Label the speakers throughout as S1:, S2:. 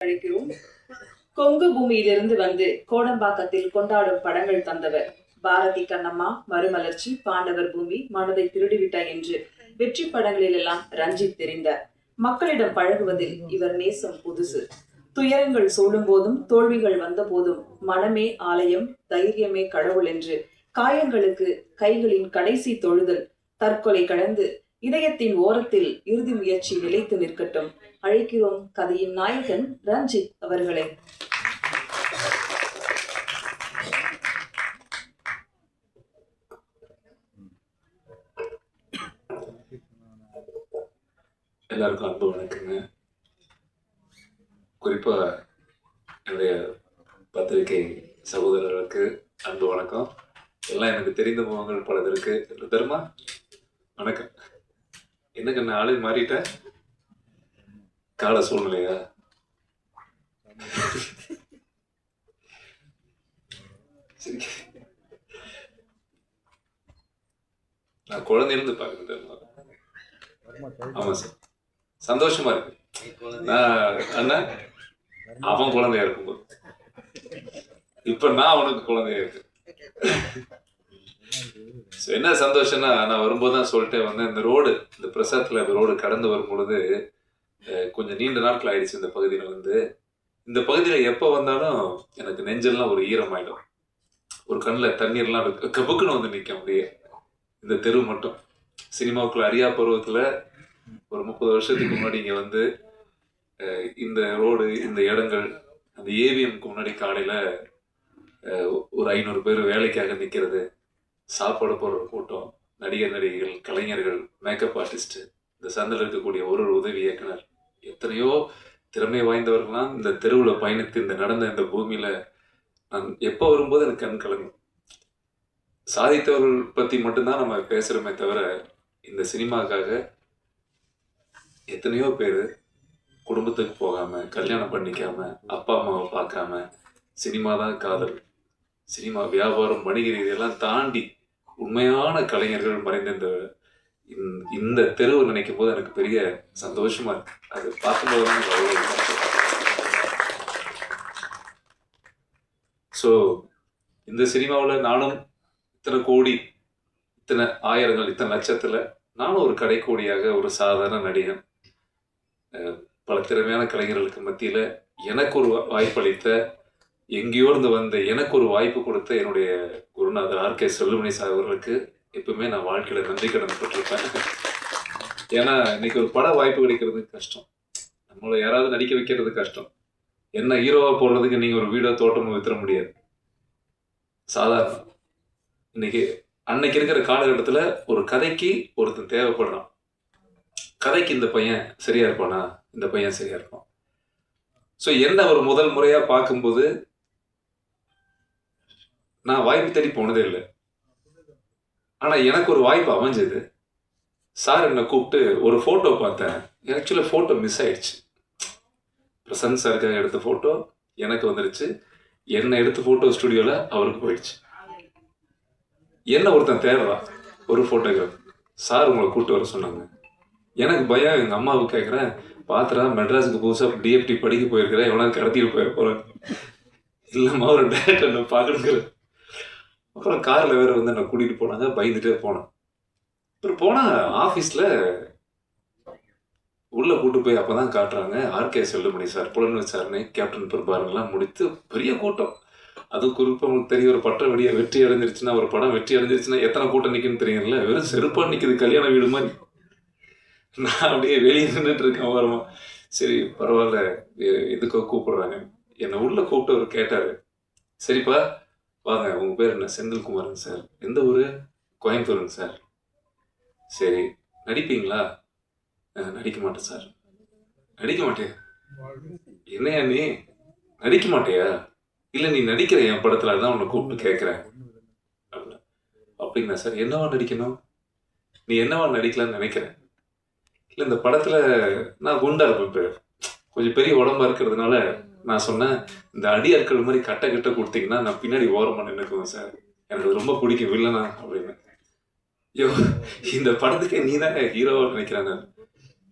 S1: அழைக்கிறோம். கொங்கு பூமியிலிருந்து வந்து கோடம்பாக்கத்தில் கொண்டாடும் படங்கள் தந்தவர். பாரதி கண்ணம்மா மறுமலர்ச்சி பாண்டவர் பூமி மனதை திருடிவிட்டாய் என்று வெற்றி படங்களிலெல்லாம் ரஞ்சித் தெரிந்தார். மக்களிடம் பழகுவதில் இவர் நேசம் புதுசு. துயரங்கள் சூடும் போதும் தோல்விகள் வந்த போதும் மனமே ஆலயம் தைரியமே கடவுள் என்று காயங்களுக்கு கைகளின் கடைசி தொழுதல் தற்கொலை கடந்து இதயத்தின் ஓரத்தில் இறுதி முயற்சி நிலைத்து நிற்கட்டும். அழைக்கிறோம் கதையின் நாயகன் ரஞ்சித் அவர்களை.
S2: எல்லாருக்கும் அன்பு வணக்கங்க. குறிப்பாக என்னுடைய பத்திரிகை சகோதரர்களுக்கு அன்பு வணக்கம். எல்லாம் எனக்கு தெரிந்த முகங்கள் பலது இருக்கு தருமா? வணக்கம். என்னங்க நான் ஆளு மாறிட்டேன்? கால சூழ்நிலையா? நான் குழந்தையிலிருந்து பார்க்குறேன் ஆமா சார். சந்தோஷமா இருக்கு. நான் அண்ணன் அவன் குழந்தையா இருக்கும்போது. இப்ப நான் அவனுக்கு குழந்தையா இருக்கு ஸோ என்ன சந்தோஷம்னா நான் வரும்போது தான் சொல்லிட்டே வந்தேன் இந்த ரோடு இந்த பிரசாத்தில் இந்த ரோடு கடந்து வரும் பொழுது கொஞ்சம் நீண்ட நாட்கள் ஆயிடுச்சு இந்த பகுதியில் வந்து. இந்த பகுதியில் எப்போ வந்தாலும் எனக்கு நெஞ்செல்லாம் ஒரு ஈரமாயிடும். ஒரு கண்ணில் தண்ணீர்லாம் கபுக்குன்னு வந்து நிற்க அப்படியே. இந்த தெரு மட்டும். சினிமாவுக்குள்ள அரியா பருவத்தில் ஒரு முப்பது வருஷத்துக்கு முன்னாடி இங்கே வந்து இந்த ரோடு இந்த இடங்கள் அந்த ஏவிஎம்க்கு முன்னாடி காலையில் ஒரு ஐநூறு பேர் வேலைக்காக நிற்கிறது சாப்பாடு போடுற கூட்டம் நடிகர் நடிகைகள் கலைஞர்கள் மேக்கப் ஆர்டிஸ்ட்டு இந்த சந்தில் இருக்கக்கூடிய ஒரு ஒரு உதவி இயக்குனர் எத்தனையோ திறமை வாய்ந்தவர்கள்லாம் இந்த தெருவில் பயணித்து இந்த நடந்த இந்த பூமியில் நான் எப்போ வரும்போது எனக்கு கண் கலங்கும். சாதித்தவர்கள் பற்றி மட்டும்தான் நம்ம பேசுகிறோமே தவிர இந்த சினிமாக்காக எத்தனையோ பேர் குடும்பத்துக்கு போகாமல் கல்யாணம் பண்ணிக்காம அப்பா அம்மாவை பார்க்காம சினிமா தான் காதல் சினிமா வியாபாரம் வணிக ரீதியெல்லாம் தாண்டி உண்மையான கலைஞர்கள் மறைந்த இந்த இந்த- இந்த தெருவை நினைக்கும் போது எனக்கு பெரிய சந்தோஷமா இருக்கு. அது பார்க்கும்போது ஸோ இந்த சினிமாவில் நானும் இத்தனை கோடி இத்தனை ஆயிரங்கள் இத்தனை லட்சத்தில் நானும் ஒரு கடைக்கோடியாக ஒரு சாதாரண நடிகன். பல திறமையான கலைஞர்களுக்கு மத்தியில் எனக்கு ஒரு வா- வாய்ப்பளித்த எங்கேயோ இருந்து வந்த எனக்கு ஒரு வாய்ப்பு கொடுத்த என்னுடைய குருநாதர் ஆர் கே செல்லுமணி சார் அவர்களுக்கு எப்பவுமே நான் வாழ்க்கையில் நன்றி கடன் பட்டிருப்பேன் ஏன்னா இன்னைக்கு ஒரு பட வாய்ப்பு கிடைக்கிறது கஷ்டம். நம்மளை யாராவது நடிக்க வைக்கிறது கஷ்டம். என்ன ஹீரோவா போடுறதுக்கு நீங்கள் ஒரு வீடோ தோட்டமோ வித்துற முடியாது. சாதாரணம் இன்னைக்கு அன்னைக்கு இருக்கிற காலகட்டத்தில் ஒரு கதைக்கு ஒருத்தன் தேவைப்படுறான். கதைக்கு இந்த பையன் சரியா இருப்பானா? இந்த பையன் சரியா இருப்பான். ஸோ என்ன ஒரு முதல் முறையா பார்க்கும்போது நான் வாய்ப்பு தேடி போனதே இல்லை. ஆனால் எனக்கு ஒரு வாய்ப்பு அமைஞ்சது. சார் என்னை கூப்பிட்டு ஒரு ஃபோட்டோ பார்த்தேன். ஆக்சுவலாக ஃபோட்டோ மிஸ் ஆயிடுச்சு. பிரசன்ட் சாருக்காக எடுத்த ஃபோட்டோ எனக்கு வந்துருச்சு. என்னை எடுத்த ஃபோட்டோ ஸ்டுடியோவில் அவருக்கு போயிடுச்சு. என்ன ஒருத்தன் தேடுறான் ஒரு ஃபோட்டோகிராஃப் சார் உங்களை கூப்பிட்டு வர சொன்னாங்க. எனக்கு பயம் எங்கள் அம்மாவுக்கு கேட்குறேன் பாத்திரா மெட்ராஸுக்கு புதுசாக டிஎஃப்டி படிக்க போயிருக்கிறேன். எவ்வளோ கடத்திட்டு போயிட போகிறேன் இல்லைம்மா ஒரு டேரக்டர் நான் பார்க்கணுங்கிற அப்புறம் காரில் வேறு வந்து என்னை கூட்டிகிட்டு போனாங்க பயந்துட்டே போனேன். அப்புறம் போனால் ஆஃபீஸில் உள்ளே கூட்டு போய் அப்போ தான் காட்டுறாங்க ஆர்கே செல்லுமணி சார் புலன் விசாரணை கேப்டன் பிரபாரங்கெல்லாம் முடித்து பெரிய கூட்டம். அதுவும் குறிப்பாக உங்களுக்கு தெரியும் ஒரு பட்டம் வெடிய வெற்றி அடைஞ்சிருச்சுன்னா ஒரு படம் வெற்றி அடைஞ்சிருச்சுன்னா எத்தனை கூட்டம் நிற்குன்னு தெரியல வெறும் செருப்பாக நிற்கிது கல்யாண வீடு மாதிரி. நான் அப்படியே வெளியே நின்றுட்டு இருக்கேன் ஓரமா. சரி பரவாயில்ல இதுக்கோ எதுக்கோ கூப்பிடுறாங்க. என்னை உள்ளே கூப்பிட்டு அவர் கேட்டார். சரிப்பா வாங்க உங்க பேர் என்ன? செந்தில்குமாருங்க சார். எந்த ஊர்? கோயம்புத்தூருங்க சார். சரி நடிப்பீங்களா? நடிக்க மாட்டேன் சார். நடிக்க மாட்டியா என்னையா நீ? நடிக்க மாட்டேயா? இல்லை நீ நடிக்கிற என் படத்தில் தான் உன்னை கூப்பிட்டு கேட்குறேன் அப்படின்னா, அப்படிங்களா சார்? என்னவா நடிக்கணும்? நீ என்னவா நடிக்கலாம்னு நினைக்கிறேன் இல்லை இந்த படத்தில் நான் குண்டா இருப்பேன் கொஞ்சம் பெரிய உடம்பா இருக்கிறதுனால நான் சொன்னேன் இந்த அடியாட்கள் மாதிரி கட்ட கட்ட கொடுத்தீங்கன்னா நான் பின்னாடி ஓரமாக நின்றுக்குவேன் சார். எனக்கு ரொம்ப பிடிக்கும் வில்லனா அப்படின்னு. ஐயோ இந்த படத்துக்கே நீ தான் ஹீரோவாக நினைக்கிறேன்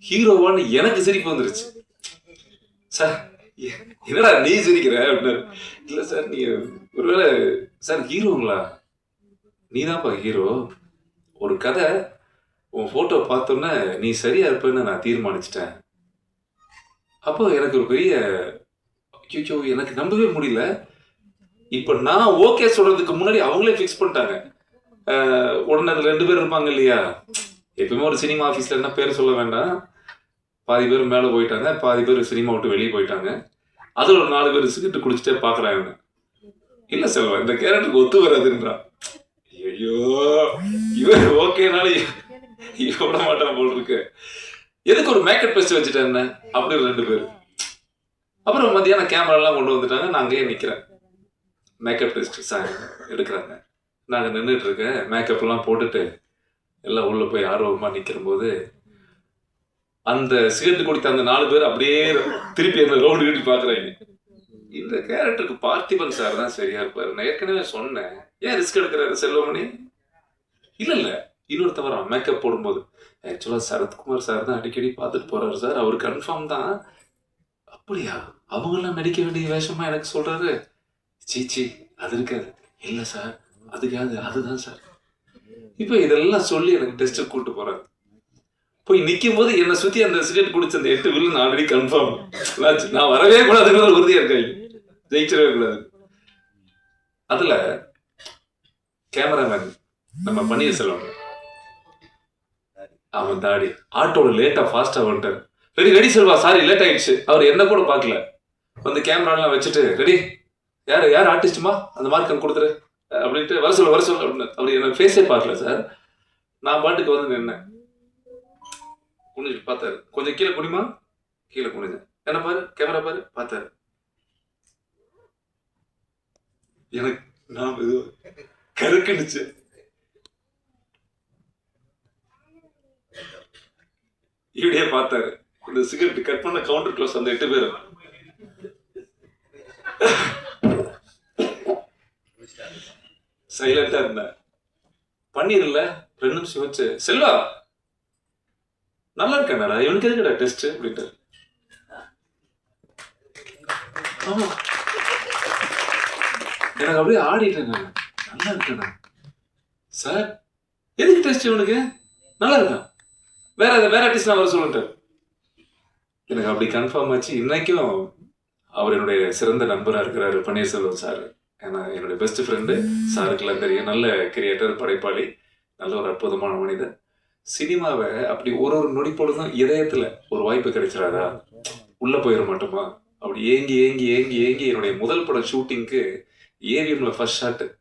S2: ஹீரோவான்னு எனக்கு சிரிப்பு வந்துருச்சு. சார் என்னடா நீ சிரிக்கிற அப்படின்னாரு. இல்லை சார் நீ ஒருவேளை சார் ஹீரோங்களா? நீதான்ப்பா ஹீரோ. ஒரு கதை உன் ஃபோட்டோ பார்த்தோன்னே நீ சரியா இருப்பேன்னு நான் தீர்மானிச்சிட்டேன். அப்போ எனக்கு ஒரு பெரிய ஐயோ எனக்கு நம்பவே முடியல. இப்போ நான் ஓகே சொல்றதுக்கு முன்னாடி அவங்களே ஃபிக்ஸ் பண்ணிட்டாங்க. உடனே அதில் ரெண்டு பேர் இருப்பாங்க இல்லையா? எப்பயுமே ஒரு சினிமா ஆஃபீஸ்ல என்ன பேர் சொல்ல வேண்டாம். பாதி பேர் மேலே போயிட்டாங்க. பாதி பேர் சினிமா விட்டு வெளியே போயிட்டாங்க. அதில் ஒரு நாலு பேர் சிகரெட் குடிச்சிட்டே பார்க்குறாங்க இல்லை செல்வா இந்த கேரக்டருக்கு ஒத்து வராதுன்றான் ஐயோ இவர் ஓகேனாலும் விட மாட்டான் போல் இருக்கு. எதுக்கு ஒரு மேக்கப் டெஸ்ட் வச்சுட்டேன் என்ன? அப்படி ரெண்டு பேர். அப்புறம் மத்தியானம் கேமராலாம் கொண்டு வந்துட்டாங்க. நான் அங்கேயே நிற்கிறேன் மேக்கப் டெஸ்ட் சார் எடுக்கிறாங்க. நாங்கள் நின்றுட்டு இருக்கேன். மேக்கப்லாம் போட்டுட்டு எல்லாம் உள்ளே போய் ஆர்வமாக நிற்கிற போது அந்த சிகரெட் குடித்த அந்த நாலு பேர் அப்படியே திருப்பி அந்த ரோடு கட்டி பார்க்குறாங்க இந்த கேரக்டருக்கு பார்த்திபன் சார் தான் சரியா இருப்பார். நான் ஏற்கனவே சொன்னேன். ஏன் ரிஸ்க் எடுக்கிறாரு செல்வமணி? இல்லை இன்னொரு இன்னொருத்தவரா மேக்கப் போடும்போது. ஆக்சுவலாக சரத்குமார் சார் தான் அடிக்கடி பார்த்துட்டு போகிறாரு சார் அவர் கன்ஃபார்ம் தான் அப்படியா அவங்கெல்லாம் நடிக்க வேண்டிய வேஷமா எனக்கு சொல்றாரு. சீச்சி அது இருக்காது. இல்லை சார் அதுக்காக அதுதான் சார். இப்போ இதெல்லாம் சொல்லி எனக்கு டெஸ்ட் கூட்டு போறாரு. போய் நிற்கும் போது என்னை சுத்தி அந்த சிகரெட் குடிச்ச அந்த எட்டு வில்லன் ஆல்ரெடி கன்ஃபார்ம் நான் வரவே கூடாதுங்கிற ஒரு உறுதியா இருக்காங்க ஜெயிச்சிடவே கூடாது. அதுல கேமராமேன் நம்ம பன்னீர் செல்வம் அவன் தாடி. ஆட்டோல லேட்டா ஃபாஸ்டா வந்துட்டார். Ready ready Selva. Sorry late ஆயிடுச்சு. அவர் என்ன கூட பார்க்கல. வந்து கேமராலாம் வச்சுட்டு ரெடி யார் யார் ஆர்டிஸ்ட்டுமா அந்த மார்க் கொடுத்துரு. அப்படின்ட்டு வர சொல்ல வர சொல்ல. அப்படின்னு. அவர் எனக்கு ஃபேஸே பார்க்கல சார் நான் பாட்டுக்கு வந்து நின்னேன். குனிஞ்சு பார்த்தாரு. கொஞ்சம் கீழே குனிமா? கீழே குனிஞ்சேன் என்ன பாரு? கேமரா பாரு. பார்த்தாரு. எனக்கு நான் இது கருக்குனுச்சு. இப்படியே பார்த்தாரு. இந்த சிகரெட் கட் பண்ண கவுண்டர் க்ளோஸ் அந்த எட்டு பேர். சைலண்டா இருந்தேன். பன்னீர் ரெண்டு நிமிஷம் வச்சு செல்வா நல்லா இருக்கானடா இவனுக்கு எதுக்குடா டெஸ்ட் அப்படின்ட்டு. ஆமா. எனக்கு அப்படியே ஆடிட்டேன் நான் நல்லா இருக்கேண்ணா சார் எதுக்கு டெஸ்ட் இவனுக்கு? நல்லா இருக்கான். வேற வேற டெஸ்ட் நான் வர சொல்லிட்டேன் எனக்கு அப்படி கன்ஃபார்ம் ஆச்சு. இன்னைக்கும் அவர் என்னுடைய சிறந்த நண்பராக இருக்கிறாரு பன்னீர்செல்வம் சார். ஏன்னா என்னுடைய பெஸ்ட் ஃப்ரெண்டு சாருக்கெல்லாம் தெரியும். நல்ல கிரியேட்டர் படைப்பாளி நல்ல ஒரு அற்புதமான மனிதன். சினிமாவை அப்படி ஒரு ஒரு நொடி பொழுதும் இதயத்தில் ஒரு வாய்ப்பு கிடைச்சிடாதா? உள்ளே போயிட மாட்டோமா? அப்படி ஏங்கி ஏங்கி ஏங்கி ஏங்கி என்னுடைய முதல் படம் ஷூட்டிங்க்கு ஏவிஎம்ல ஃபர்ஸ்ட் ஷாட்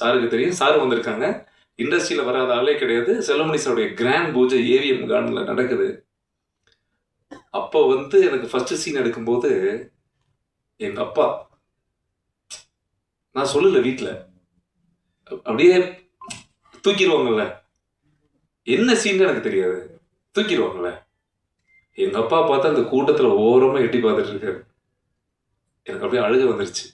S2: சாருக்கு தெரியும். சார் வந்திருக்காங்க. இண்டஸ்ட்ரியில் வராத ஆளே கிடையாது. செல்லமணி சாருடைய கிராண்ட் பூஜை ஏவிஎம் கார்டனில் நடக்குது. அப்போ வந்து எனக்கு ஃபர்ஸ்ட் சீன் எடுக்கும்போது எங்கள் அப்பா நான் சொல்லல வீட்டில் அப்படியே தூக்கிடுவாங்கல்ல. என்ன சீன் எனக்கு தெரியாது. தூக்கிடுவாங்கல்ல. எங்கள் அப்பா பார்த்தா அந்த கூட்டத்தில் ஓரமாக எட்டி பார்த்துட்டு இருக்காரு. எனக்கு அப்படியே அழுக வந்துருச்சு.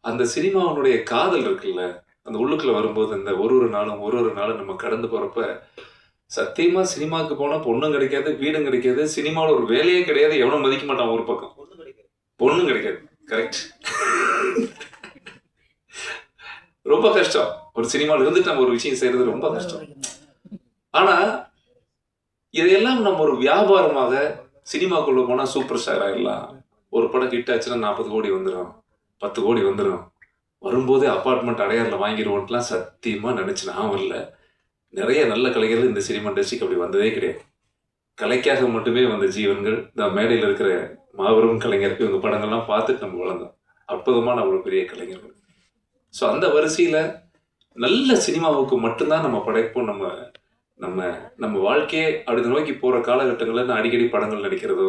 S2: அந்த சினிமாவனுடைய காதல் இருக்குல்ல அந்த உள்ளுக்குள்ள வரும்போது அந்த ஒரு ஒரு நாளும் ஒரு ஒரு நாளும் நம்ம கடந்து போகிறப்ப சத்தியமா சினிமாவுக்கு போனா பொண்ணும் கிடைக்காது வீடும் கிடைக்காது சினிமாவில் ஒரு வேலையே கிடையாது எவனும் மதிக்க மாட்டான் ஒரு பக்கம். பொண்ணும் கிடைக்காது. கரெக்ட் ரொம்ப கஷ்டம். ஒரு சினிமாவில் இருந்துட்டு நம்ம ஒரு விஷயம் செய்யறது ரொம்ப கஷ்டம். ஆனா இதையெல்லாம் நம்ம ஒரு வியாபாரமாக சினிமாக்குள்ள போனா சூப்பர் ஸ்டார் ஆயிடலாம். ஒரு படம் ஹிட் ஆச்சுன்னா நாற்பது கோடி வந்துடும் பத்து கோடி வந்துடும் வரும்போதே அப்பார்ட்மெண்ட் அடையாறில் வாங்கிடுவோன்ட்டுலாம் சத்தியமா நினைச்சு நான் வரல. நிறைய நல்ல கலைஞர்கள் இந்த சினிமா இண்டஸ்ட்ரிக்கு அப்படி வந்ததே கிடையாது. கலைக்காக மட்டுமே வந்த ஜீவன்கள் இந்த மேடையில் இருக்கிற மாபெரும் கலைஞருக்கு இவங்க படங்கள்லாம் பார்த்துட்டு நம்ம வளர்ந்தோம். அற்புதமான அவ்வளோ பெரிய கலைஞர்கள். ஸோ அந்த வரிசையில் நல்ல சினிமாவுக்கு மட்டும்தான் நம்ம படைப்போம் நம்ம நம்ம நம்ம வாழ்க்கையே அப்படி நோக்கி போகிற காலகட்டங்களில் நான் அடிக்கடி படங்கள் நடிக்கிறதோ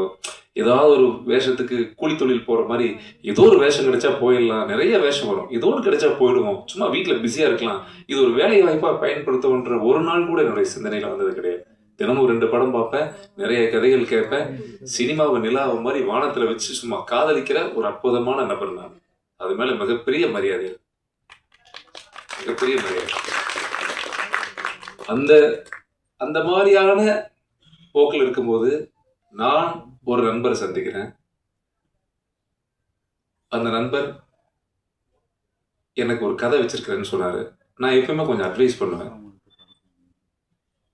S2: ஏதாவது ஒரு வேஷத்துக்கு கூலி தொழில் போகிற மாதிரி ஏதோ ஒரு வேஷம் கிடைச்சா போயிடலாம். நிறைய வேஷம் வரும். ஏதோ ஒரு கிடைச்சா போயிடுவோம். சும்மா வீட்டில் பிஸியாக இருக்கலாம். இது ஒரு வேலை வாய்ப்பாக பயன்படுத்தணுன்ற ஒரு நாள் கூட என்னுடைய சிந்தனையில் வந்தது கிடையாது. தினமும் ரெண்டு படம் பார்ப்பேன் நிறைய கதைகள் கேட்பேன். சினிமாவை நிலாவை மாதிரி வானத்தில் வச்சு சும்மா காதலிக்கிற ஒரு அற்புதமான நபர் நான். அது மேலே மிகப்பெரிய மரியாதை. மிகப்பெரிய மரியாதை. அந்த அந்த மாதிரியான போக்கில் இருக்கும்போது நான் ஒரு நண்பரை சந்திக்கிறேன். அந்த நண்பர் எனக்கு ஒரு கதை வச்சிருக்கிறேன்னு சொன்னார். நான் எப்பயுமே கொஞ்சம் அட்வைஸ் பண்ணுவேன்.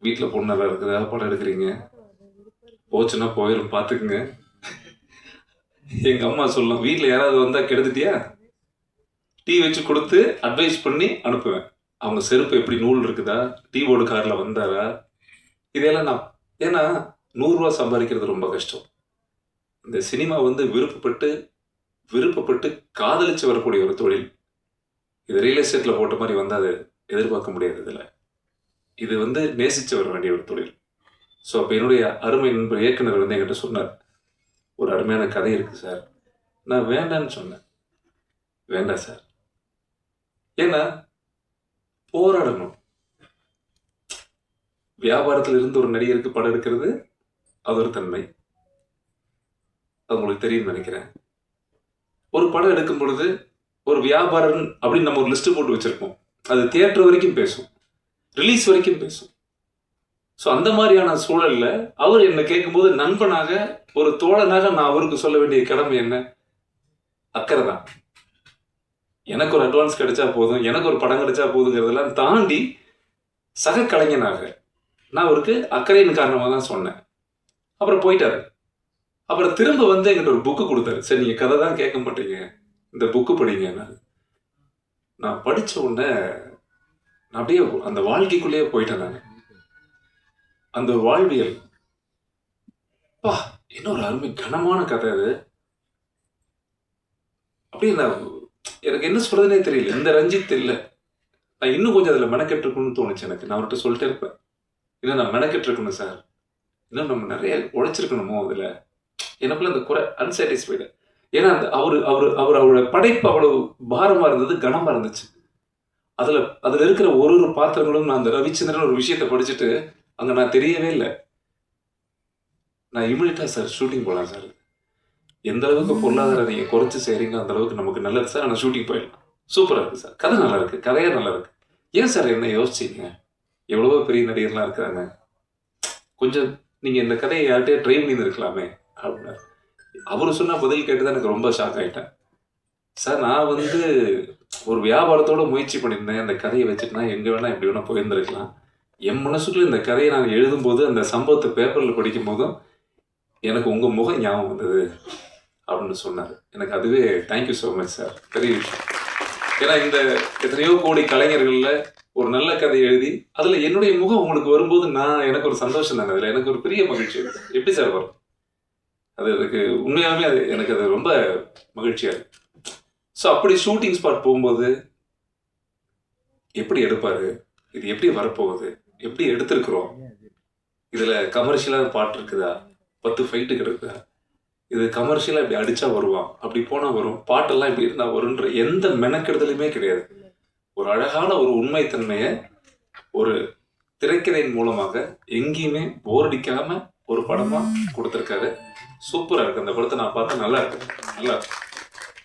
S2: வீட்டில் பொண்ணெல்லாம் இருக்குதா படம் எடுக்கிறீங்க? போச்சுன்னா போயிடும் பார்த்துக்குங்க. எங்கள் அம்மா சொல்லும் வீட்டில் யாராவது வந்தால் கெடுத்துட்டியா? டீ வச்சு கொடுத்து அட்வைஸ் பண்ணி அனுப்புவேன். அவங்க செருப்பு எப்படி நூல் இருக்குதா? டீ போர்டு காரில் வந்தாரா? இதையெல்லாம் நான் ஏன்னா நூறுரூவா சம்பாதிக்கிறது ரொம்ப கஷ்டம். இந்த சினிமா வந்து விருப்பப்பட்டு விருப்பப்பட்டு காதலிச்சு வரக்கூடிய ஒரு தொழில். இது ரியல் எஸ்டேட்டில் போட்ட மாதிரி வந்து அது எதிர்பார்க்க முடியாது இதில். இது வந்து நேசித்து வர வேண்டிய ஒரு தொழில். ஸோ அப்போ என்னுடைய அருமை நண்பர் இயக்குனர் வந்து என்கிட்ட சொன்னார் ஒரு அருமையான கதை இருக்குது சார். நான் வேண்டான்னு சொன்னேன். வேண்டாம் சார். ஏன்னா போராடணும். வியாபாரத்தில் இருந்து ஒரு நடிகருக்கு படம் எடுக்கிறது அது ஒரு தன்மை. அது உங்களுக்கு தெரியும் நினைக்கிறேன். ஒரு படம் எடுக்கும் பொழுது ஒரு வியாபாரன் அப்படின்னு நம்ம ஒரு லிஸ்ட் போட்டு வச்சிருப்போம். அது தியேட்டர் வரைக்கும் பேசும். ரிலீஸ் வரைக்கும் பேசும். ஸோ அந்த மாதிரியான சூழலில் அவர் என்னை கேட்கும்போது நண்பனாக ஒரு தோழனாக நான் அவருக்கு சொல்ல வேண்டிய கடமை என்ன? அக்கறை தான். எனக்கு ஒரு அட்வான்ஸ் கிடைச்சா போதும் எனக்கு ஒரு படம் கிடைச்சா போதுங்கிறதெல்லாம் தாண்டி சக கலைஞனாக நான் அவருக்கு அக்கறையின் காரணமாக தான் சொன்னேன். அப்புறம் போயிட்டாரு. அப்புறம் திரும்ப வந்து எங்கிட்ட ஒரு புக்கு கொடுத்தாரு. சரி நீங்கள் கதை தான் கேட்க மாட்டீங்க. இந்த புக்கு படிங்க நான் படித்த உடனே நான் அப்படியே அந்த வாழ்க்கைக்குள்ளேயே போயிட்டேன் நான். அந்த வாழ்வியல். பா என்ன ஒரு அருமை கனமான கதை அது. அப்படியே நான் எனக்கு என்ன சொல்றதுனே தெரியல. இந்த ரஞ்சித் இல்லை நான் இன்னும் கொஞ்சம் அதில் மெனக்கெட்டுருக்குன்னு தோணுச்சு எனக்கு. நான் அவர்கிட்ட சொல்லிட்டே இருப்பேன். இல்லை நான் மெனக்கெட்டிருக்கணும் சார். இன்னும் நம்ம நிறைய உழைச்சிருக்கணுமோ அதில். எனக்குள்ள அந்த குறை அன்சாட்டிஸ்ஃபைடு ஏன்னா அந்த அவர் அவர் அவர் அவரோட படைப்பு அவ்வளவு பாரமாக இருந்தது கனமாக இருந்துச்சு. அதில் அதில் இருக்கிற ஒரு ஒரு பாத்திரங்களும் நான் அந்த ரவிச்சந்திரன் ஒரு விஷயத்தை படிச்சுட்டு அங்கே நான் தெரியவே இல்லை. நான் இமிடியட்டாக சார் ஷூட்டிங் போகலாம் சார். எந்த அளவுக்கு பொருளாதாரம் நீங்கள் குறைச்சி செய்கிறீங்க அந்த அளவுக்கு நமக்கு நல்லது சார். ஆனால் ஷூட்டிங் போயிடலாம். சூப்பராக இருக்குது சார். கதை நல்லா இருக்குது கதையே நல்லா இருக்குது ஏன் சார் என்ன யோசிச்சிங்க? எவ்வளவோ பெரிய நடிகர்லாம் இருக்கிறாங்க கொஞ்சம் நீங்கள் இந்த கதையை யார்கிட்டயே ட்ரை பண்ணி இருக்கலாமே அப்படின்னாரு. அவர் சொன்ன பதில் கேட்டு தான் எனக்கு ரொம்ப ஷாக் ஆகிட்டேன் சார் நான் வந்து ஒரு வியாபாரத்தோட முயற்சி பண்ணியிருந்தேன். அந்த கதையை வச்சுட்டு நான் வேணால் எப்படி வேணால் போயிருந்துருக்கலாம். என் மனசுக்குள்ள இந்த கதையை நான் எழுதும்போது அந்த சம்பவத்தை பேப்பரில் படிக்கும் போதும் எனக்கு உங்கள் முகம் ஞாபகம் வந்தது அப்படின்னு சொன்னார். எனக்கு அதுவே தேங்க்யூ ஸோ மச் சார் பெரிய விஷயம். ஏன்னா இந்த எத்தனையோ கோடி கலைஞர்களில் ஒரு நல்ல கதை எழுதி அதுல என்னுடைய முகம் உங்களுக்கு வரும்போது நான் எனக்கு ஒரு சந்தோஷம் தானே அதுல எனக்கு ஒரு பெரிய மகிழ்ச்சி எப்படி சார் வரும்? அது எனக்கு உண்மையாலுமே அது எனக்கு அது ரொம்ப மகிழ்ச்சியாக இருக்கு. ஸோ அப்படி ஷூட்டிங் ஸ்பாட் போகும்போது எப்படி எடுப்பாரு? இது எப்படி வரப்போகுது? எப்படி எடுத்திருக்கிறோம்? இதுல கமர்ஷியலாக பாட்டு இருக்குதா? பத்து ஃபைட்டு கிடக்குதா? இது கமர்ஷியலாக இப்படி அடிச்சா வருவான் அப்படி போனா வரும். பாட்டெல்லாம் இப்படி இருந்தால் வரும்ன்ற எந்த மெனக்கெடுதலுமே கிடையாது. ஒரு அழகான ஒரு உண்மைத்தன்மையை ஒரு திரைக்கதையின் மூலமாக எங்கேயுமே போர்டிக்காம ஒரு படமா கொடுத்துருக்காரு. சூப்பரா இருக்கு. அந்த படத்தை நான் பார்த்தேன் நல்லா இருக்கு. நல்லா இருக்கு.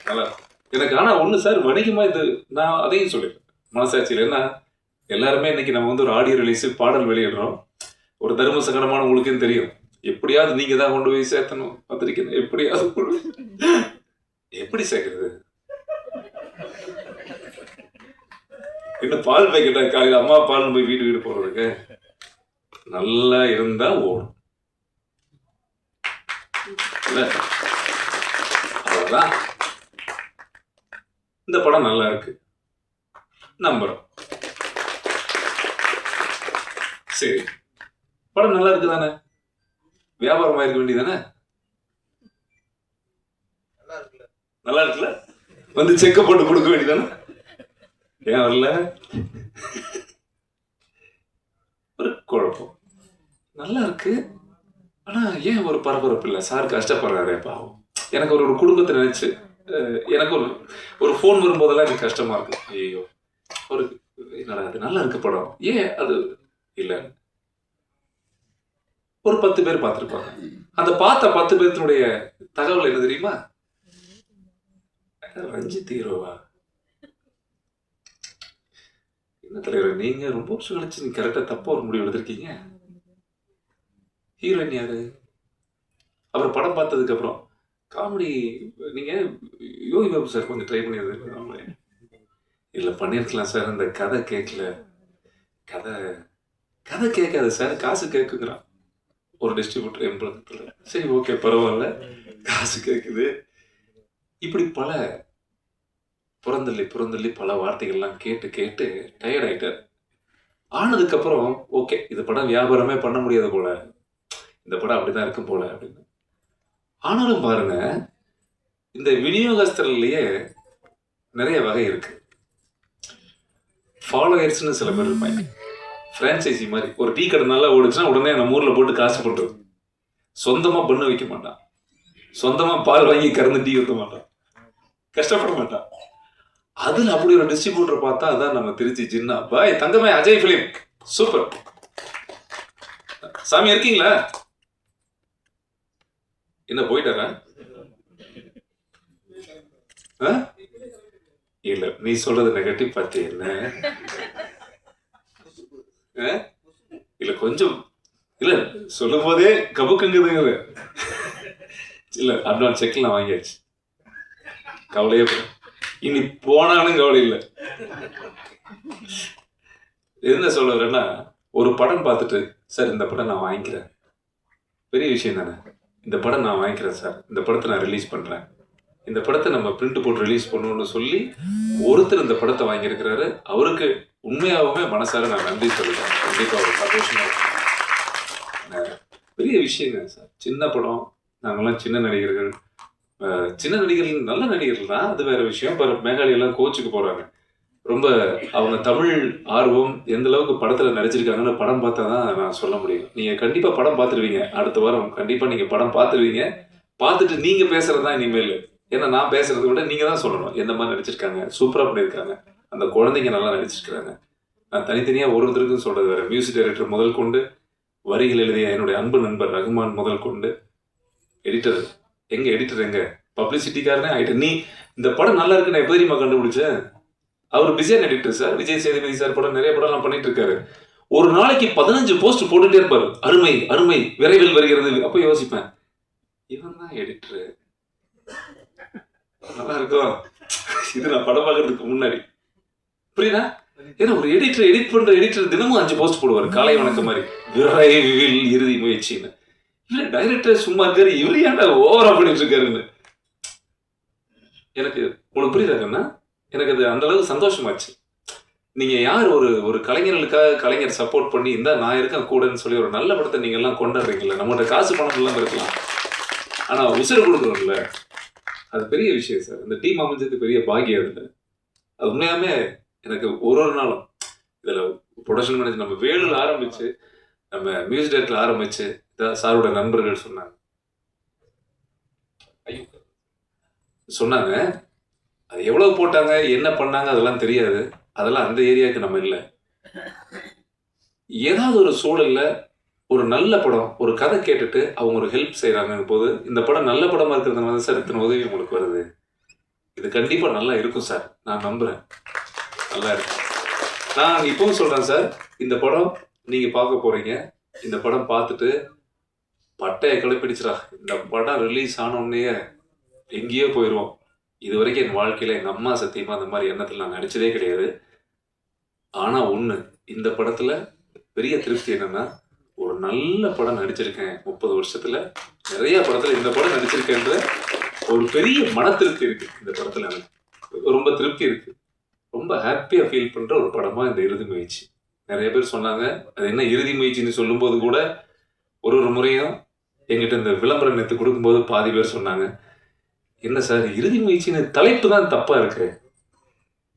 S2: நல்லா எனக்கு ஆனா ஒண்ணு சார் வணிகமா இது நான் அதையும் சொல்லிடுறேன் மனசாட்சியில் என்ன எல்லாருமே இன்னைக்கு நம்ம வந்து ஒரு ஆடியோ ரிலீஸ் பாடல் வெளியிடுறோம். ஒரு தர்ம சங்கடமான உங்களுக்கும் தெரியும். எப்படியாவது நீங்க தான் கொண்டு போய் சேர்த்தணும். பத்திரிக்கணும் எப்படியாவது எப்படி சேர்க்கறது? இன்னும் பால் பாக்கெட்டா காலையில் அம்மா பால் போய் வீடு வீடு போறதுக்கு? நல்லா இருந்தா ஓடும். இல்ல? அவ்வளவுதான். இந்த படம் நல்லா இருக்கு. நம்புறோம். சரி. படம் நல்லா இருக்கு தானே வியாபாரம் ஆயிருக்க வேண்டியதானே நல்லா இருக்குல்ல. வந்து செக்க போட்டு கொடுக்க வேண்டியதானே ஏன் வரல ஒரு குழப்பம் நல்லா இருக்கு ஆனா ஏன் ஒரு பரபரப்பு இல்லை சார் கஷ்டப்படுறாரு பாவம் எனக்கு ஒரு ஒரு குடும்பத்தை நினைச்சு எனக்கு ஒரு ஒரு ஃபோன் வரும்போதெல்லாம் எனக்கு கஷ்டமா இருக்கு ஐயோ ஒரு என்னடா அது நல்லா இருக்கு படம் ஏன் அது இல்ல ஒரு பத்து பேர் பார்த்திருப்பாங்க அந்த பார்த்த பத்து பேர்த்தினுடைய தகவல் என்ன தெரியுமா ரஞ்சித் ஹீரோவா என்ன தலைவர் நீங்க ரொம்ப வருஷம் கழிச்சு நீங்க கரெக்டா தப்பா ஒரு முடிவு எடுத்திருக்கீங்க. ஹீரோயின் யாரு? அப்புறம் படம் பார்த்ததுக்கு அப்புறம் காமெடி நீங்க யோகி பாபு சார் கொஞ்சம் ட்ரை பண்ணியிருந்தாங்க இல்லை பண்ணியிருக்கலாம் சார் அந்த கதை கேட்கல கதை கதை கேட்காது சார் காசு கேட்குங்கிறான் ஒரு டிஸ்ட்ரிபியூட்டர் எம்பளத்தில் சரி ஓகே பரவாயில்ல. காசு கேட்குது இப்படி பல புறந்தள்ளி புறந்தள்ளி பல வார்த்தைகள்லாம் கேட்டு கேட்டு டயர்ட் ஆயிட்டார். ஆனதுக்கப்புறம் ஓகே இது படம் வியாபாரமே பண்ண முடியாது போல. இந்த படம் அப்படிதான் இருக்கும் போல அப்படின்னு. ஆனாலும் பாருங்க இந்த விநியோகஸ்தர்லயே நிறைய வகை இருக்கு. ஃபாலோயர்ஸ்னு சில பேர் இருப்பாங்க. ஃப்ரான்ச்சைசி மாதிரி. ஒரு டீ கடை நல்லா ஓடுச்சுன்னா உடனே நம்ம ஊரில் போட்டு காசு பண்றது சொந்தமாக பண்ண வைக்க மாட்டான். சொந்தமாக பால் வாங்கி கறந்து டீ ஊற்ற மாட்டான். கஷ்டப்பட மாட்டான். அதுல அப்படி ஒரு டிஸ்ட்ரிபியூட்டர் பார்த்தா அதான் நம்ம திருச்சி ஜின்னா. பாய் தங்கமே அஜய் பிலிம் சூப்பர் சாமி இருக்கீங்களா? என்ன போயிட்டாரா? ஆ? இல்ல நீ சொல்றது நெகட்டிவ் பார்த்து என்ன? ஆ? இல்ல கொஞ்சம் இல்ல சொல்லும் போதே கபுக்குங்குதுங்க இல்ல அட்வான்ஸ் செக்ல வாங்கியாச்சு. கவலையே பட. இனி போனாலும் கவலை இல்லை என்ன சொல்ல வரேன்னா ஒரு படம் பார்த்துட்டு சார் இந்த படம் நான் வாங்கிக்கிறேன். பெரிய விஷயம் தானே. இந்த படம் நான் வாங்கிக்கிறேன் சார். இந்த படத்தை நான் ரிலீஸ் பண்ணுறேன் இந்த படத்தை நம்ம பிரிண்ட் போட்டு ரிலீஸ் பண்ணணும்னு சொல்லி ஒருத்தர் இந்த படத்தை வாங்கியிருக்கிறாரு. அவருக்கு உண்மையாகவுமே மனசார நான் நன்றி சொல்லுறேன். கண்டிப்பாக ஒரு சந்தோஷமாக பெரிய விஷயம் பெரிய விஷயங்க சார். சின்ன படம் நாங்களாம் சின்ன நடிகர்கள். சின்ன நடிகர்கள் நல்ல நடிகர்கள் தான் அது வேற விஷயம். இப்போ மேகாலயெல்லாம் கோச்சுக்கு போறாங்க. ரொம்ப அவங்க தமிழ் ஆர்வம் எந்த அளவுக்கு படத்துல நடிச்சிருக்காங்கன்னு படம் பார்த்தா தான் நான் சொல்ல முடியும். நீங்க கண்டிப்பா படம் பார்த்துருவீங்க. அடுத்த வாரம் கண்டிப்பா நீங்க படம் பார்த்துருவீங்க. பார்த்துட்டு நீங்க பேசுறது தான் இனிமேல். ஏன்னா நான் பேசுறதை விட நீங்க தான் சொல்லணும். எந்த மாதிரி நடிச்சிருக்காங்க? சூப்பரா பண்ணியிருக்காங்க. அந்த குழந்தைங்க நல்லா நடிச்சிருக்கிறாங்க. நான் தனித்தனியா ஒருத்தருக்கும் சொல்றது வேற. மியூசிக் டைரக்டர் முதல் கொண்டு வரிகள் எழுதிய என்னுடைய அன்பு நண்பர் ரகுமான் முதல் கொண்டு எடிட்டர் எங்க எடிட்டர் எங்க? பப்ளிசிட்டிக்காரனே ஆயிட்டு நீ இந்த படம் நல்லா இருக்குன்னு எப்போ தெரியுமா கண்டுபிடிச்சேன் அவர் பிஸியான editor sir Vijay Sethupathi sir படம் நிறைய படம்லாம் பண்ணிட்டு இருக்காரு. ஒரு நாளைக்கு பதினஞ்சு போஸ்ட் போட்டுட்டே இருப்பாரு. அருமை அருமை விரைவில் வருகிறது. அப்போ யோசிப்பேன் இவன் தான் எடிட்டரு நல்லா இருக்கும். இது நான் படம் பார்க்கறதுக்கு முன்னாடி. புரியுதா? ஏன்னா ஒரு எடிட்டர் எடிட் பண்ற எடிட்டர் தினமும் அஞ்சு போஸ்ட் போடுவார். காலை வணக்கம் மாதிரி. விரைவில் இறுதி முயற்சின்னு. இல்லை டைரக்டர் சும்மா இருக்காரு இவரு ஏன்டா ஓவரா பண்ணிட்டு இருக்காருன்னு? எனக்கு உனக்கு புரியுதாக்கண்ணா எனக்கு அது அந்த அளவுக்கு சந்தோஷமாச்சு. நீங்க யார் ஒரு ஒரு கலைஞர்களுக்காக கலைஞர் சப்போர்ட் பண்ணி இருந்தா நான் இருக்கேன் கூடன்னு சொல்லி ஒரு நல்ல படத்தை நீங்க எல்லாம் கொண்டாடுறீங்கல்ல நம்மகிட்ட காசு பணம் எல்லாம் இருக்கலாம். ஆனா உசுறு கொடுக்குறோம்ல அது பெரிய விஷயம் சார். இந்த டீம் அமைஞ்சது பெரிய பாக்கியம் அதுல. அது உண்மையாமே எனக்கு ஒரு ஒரு நாளும் இதுல ப்ரொடக்ஷன் மேனேஜர் நம்ம வேலூர் ஆரம்பிச்சு நம்ம மியூசிக் டைரக்டர் ஆரம்பிச்சு இதான் சாரோட நண்பர்கள் சொன்னாங்க. ஐயோ. சொன்னாங்க அது எவ்வளவு போட்டாங்க என்ன பண்ணாங்க அதெல்லாம் தெரியாது. அதெல்லாம் அந்த ஏரியாவுக்கு நம்ம இல்லை. ஏதாவது ஒரு சூழல்ல ஒரு நல்ல படம் ஒரு கதை கேட்டுட்டு அவங்க ஒரு ஹெல்ப் செய்யறாங்க போது இந்த படம் நல்ல படமா இருக்கிறதுனால சார் இத்தனை உதவி உங்களுக்கு வருது. இது கண்டிப்பா நல்லா இருக்கும் சார். நான் நம்புறேன். நல்லா இருக்கும் நான் இப்பவும் சொல்றேன் சார் இந்த படம் நீங்க பார்க்க போறீங்க. இந்த படம் பார்த்துட்டு பட்டையை கிளப்பிடிச்சிடா. இந்த படம் ரிலீஸ் ஆனோடனே எங்கேயோ போயிடுவோம் இது வரைக்கும் என் வாழ்க்கையில் எங்கள் அம்மா சத்தியமாக அந்த மாதிரி எண்ணத்தில் நான் நடிச்சதே கிடையாது. ஆனால் ஒன்று இந்த படத்தில் பெரிய திருப்தி என்னென்னா ஒரு நல்ல படம் நடிச்சிருக்கேன் முப்பது வருஷத்தில். நிறைய படத்தில் இந்த படம் நடிச்சிருக்கேன்ற ஒரு பெரிய மன திருப்தி இருக்குது இந்த படத்தில் எனக்கு. ரொம்ப திருப்தி இருக்குது ரொம்ப ஹாப்பியாக ஃபீல் பண்ணுற ஒரு படமாக இந்த இறுதி முயற்சி. நிறைய பேர் சொன்னாங்க அது என்ன இறுதி முயற்சின்னு சொல்லும்போது கூட ஒரு ஒரு முறையும் எங்கிட்ட இந்த விளம்பரம் எடுத்து கொடுக்கும்போது பாதி பேர் சொன்னாங்க என்ன சார் இறுதி முயற்சின்னு தலைப்பு தான் தப்பா இருக்கு.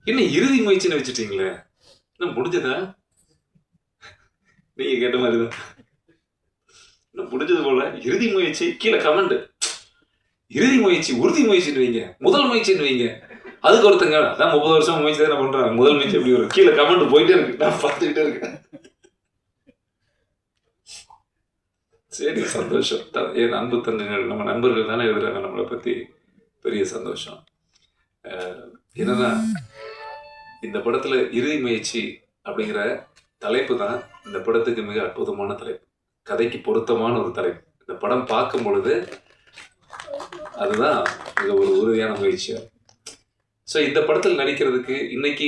S2: என்ன இறுதி முயற்சின்னு வச்சுட்டீங்களே? என்ன முடிஞ்சதா? நீங்க கேட்ட மாதிரி தான். என்ன முடிஞ்சது போல இறுதி முயற்சி கீழே கமெண்ட் இறுதி முயற்சி உறுதி முயற்சின்னு வைங்க. முதல் முயற்சின்னு வைங்க. அதுக்கு ஒருத்தங்க அதான் முப்பது வருஷம் முயற்சி தானே பண்றாங்க. முதல் முயற்சி எப்படி வரும்? கீழே கமெண்ட் போயிட்டே இருக்கு. நான் பார்த்துக்கிட்டே இருக்கேன். சரி சந்தோஷம். என் அன்பு தங்கங்கள் நம்ம நண்பர்கள் தானே எழுதுறாங்க நம்மளை பத்தி பெரிய சந்தோஷம். என்னன்னா இந்த படத்துல இறுதி முயற்சி அப்படிங்கிற தலைப்பு தான் இந்த படத்துக்கு மிக அற்புதமான தலைப்பு. கதைக்கு பொருத்தமான ஒரு தலைப்பு. இந்த படம் பார்க்கும் பொழுது அதுதான் மிக ஒரு உறுதியான முயற்சியாக ஸோ இந்த படத்தில் நடிக்கிறதுக்கு இன்னைக்கு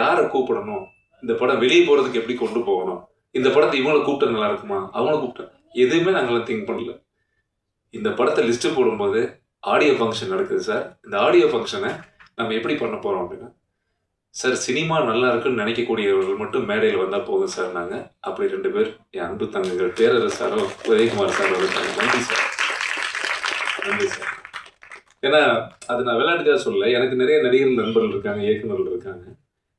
S2: யாரை கூப்பிடணும்? இந்த படம் வெளியே போகிறதுக்கு எப்படி கொண்டு போகணும்? இந்த படத்தை இவங்களை கூப்பிட்டா நல்லா இருக்குமா? அவங்கள கூப்பிட்டா. எதுவுமே நாங்களாம் திங்க் பண்ணல. இந்த படத்தை லிஸ்ட்டு போடும்போது ஆடியோ ஃபங்க்ஷன் நடக்குது சார் இந்த ஆடியோ ஃபங்க்ஷனை நம்ம எப்படி பண்ண போகிறோம் அப்படின்னா சார் சினிமா நல்லா இருக்குன்னு நினைக்கக்கூடியவர்கள் மட்டும் மேடையில் வந்தால் போதும் சார் நாங்கள் அப்படி ரெண்டு பேர் என் அன்பு தங்கங்கள் பேரரசாரோ உதயகுமார் சாரோ இருக்காங்க நன்றி சார் நன்றி சார் ஏன்னா அது நான் விளையாட்டுக்காக சொல்லல. எனக்கு நிறைய நடிகர்கள் நண்பர்கள் இருக்காங்க இயக்குநர்கள் இருக்காங்க.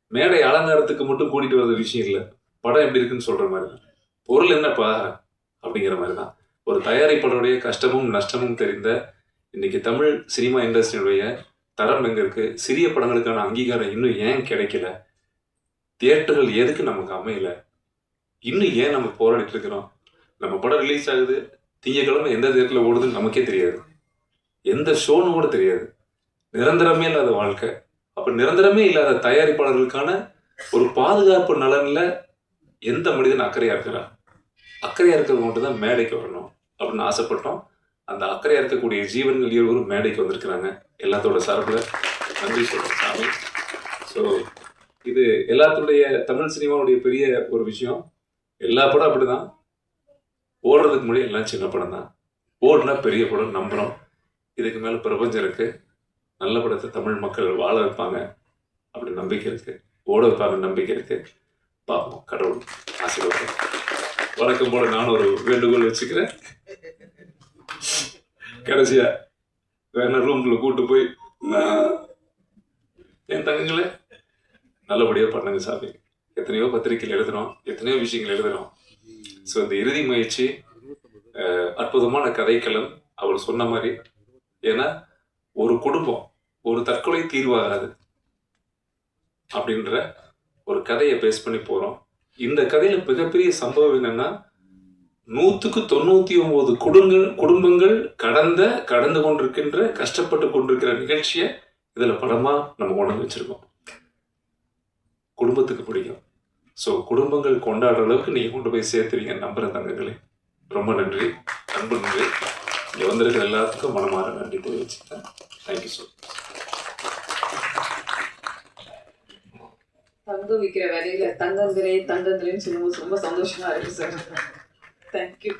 S2: மேடை அலங்காரத்துக்கு மட்டும் கூட்டிட்டு வர்ற விஷயம் இல்லை. படம் எப்படி இருக்குன்னு சொல்ற மாதிரி தான். பொருள் என்னப்பா? அப்படிங்கிற மாதிரி தான். ஒரு தயாரிப்பாளருடைய கஷ்டமும் நஷ்டமும் தெரிந்த இன்னைக்கு தமிழ் சினிமா இண்டஸ்ட்ரியுடைய தரம் எங்க இருக்கு? சிறிய படங்களுக்கான அங்கீகாரம் இன்னும் ஏன் கிடைக்கல? தியேட்டர்கள் எதுக்கு நமக்கு அமையல? இன்னும் ஏன் நம்ம போராடிட்டு இருக்கிறோம்? நம்ம படம் ரிலீஸ் ஆகுது. திங்கக்கிழமை எந்த தேட்டரில் ஓடுதுன்னு நமக்கே தெரியாது. எந்த ஷோன்னு கூட தெரியாது. நிரந்தரமே இல்லாத வாழ்க்கை. அப்போ நிரந்தரமே இல்லாத தயாரிப்பாளர்களுக்கான ஒரு பாதுகாப்பு நலனில் எந்த மனிதன் அக்கறையாக இருக்கிறான்? அக்கறையாக இருக்கிறது மட்டும் தான் மேடைக்கு வரணும் அப்படின்னு ஆசைப்பட்டோம். அந்த அக்கறையாக இருக்கக்கூடிய ஜீவன்கள் இருவரும் மேடைக்கு வந்திருக்கிறாங்க. எல்லாத்தோட சார்பில் நன்றி சொல்கிறேன் சாமி. ஸோ இது எல்லாத்துடைய தமிழ் சினிமாவுடைய பெரிய ஒரு விஷயம். எல்லா படம் அப்படிதான். ஓடுறதுக்கு முன்னாடி எல்லாம் சின்ன படம் தான் ஓடுனா பெரிய படம் நம்புறோம் இதுக்கு மேலே பிரபஞ்சம் இருக்கு. நல்ல படத்தை தமிழ் மக்கள் வாழ வைப்பாங்க. அப்படி நம்பிக்கை இருக்கு. ஓட வைப்பாங்க நம்பிக்கை இருக்கு. பார்ப்போம் கடவுள் ஆசீர்வாதம். வழக்கம் போல நான் ஒரு வேண்டுகோள் வச்சுக்கிறேன். கடைசியா வேணா ரூமில் கூட்டு போய் என் தங்கங்களே நல்லபடியா பண்ணுங்க சாமி. எத்தனையோ பத்திரிகைகள் எழுதுறோம் எத்தனையோ விஷயங்கள் எழுதுறோம். ஸோ இந்த இறுதி முயற்சி அற்புதமான கதைக்களம். அவர் சொன்ன மாதிரி ஏன்னா ஒரு குடும்பம் ஒரு தற்கொலை தீர்வாகாது அப்படின்ற ஒரு கதையை பேஸ் பண்ணி போகிறோம் இந்த கதையில் மிகப்பெரிய சம்பவம் என்னென்னா நூற்றுக்கு தொண்ணூற்றி ஒம்பது குடும்பங்கள் குடும்பங்கள் கடந்த கடந்து கொண்டிருக்கின்ற கஷ்டப்பட்டு கொண்டிருக்கிற நிகழ்ச்சியை இதில் படமாக நம்ம கொண்டு வச்சுருக்கோம். வச்சிருக்கோம் குடும்பத்துக்கு பிடிக்கும். ஸோ குடும்பங்கள் கொண்டாடுற அளவுக்கு நீங்கள் கொண்டு போய் சேர்த்துறீங்க நம்புகிற தங்கங்களே. ரொம்ப நன்றி. அன்பு நன்றி இங்கே வந்திருக்கிற எல்லாத்துக்கும் மனமாற நன்றி தெரிவிச்சுக்கிறேன். தேங்க்யூ ஸோ
S1: தங்கம் விற்கிற வேலையில் தங்கந்திரே தங்கந்திரேன்னு சொல்லும்போது ரொம்ப சந்தோஷமா இருக்குது சார் தேங்க்யூ